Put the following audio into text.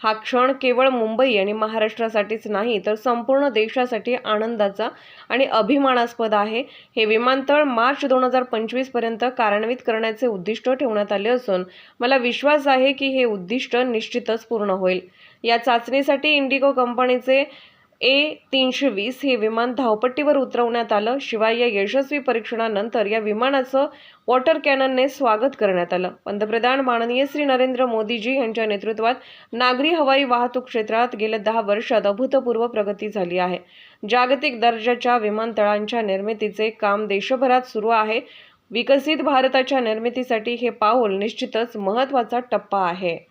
हा क्षण केवळ मुंबई आणि महाराष्ट्रासाठीच नाही तर संपूर्ण देशासाठी आनंदाचा आणि अभिमानास्पद आहे. हे विमानतळ मार्च दोन हजार पंचवीसपर्यंत कार्यान्वित करण्याचे उद्दिष्ट ठेवण्यात आले असून मला विश्वास आहे की हे उद्दिष्ट निश्चितच पूर्ण होईल. या चाचणीसाठी इंडिगो कंपनीचे ए तीनशे वीस हे विमान धावपट्टीवर उतरवण्यात आलं. शिवाय या यशस्वी परीक्षणानंतर या विमानाचं वॉटर कॅननने स्वागत करण्यात आलं. पंतप्रधान माननीय श्री नरेंद्र मोदीजी यांच्या नेतृत्वात नागरी हवाई वाहतूक क्षेत्रात गेल्या दहा वर्षात अभूतपूर्व प्रगती झाली आहे. जागतिक दर्जाच्या विमानतळांच्या निर्मितीचे काम देशभरात सुरू आहे. विकसित भारताच्या निर्मितीसाठी हे पाऊल निश्चितच महत्त्वाचा टप्पा आहे.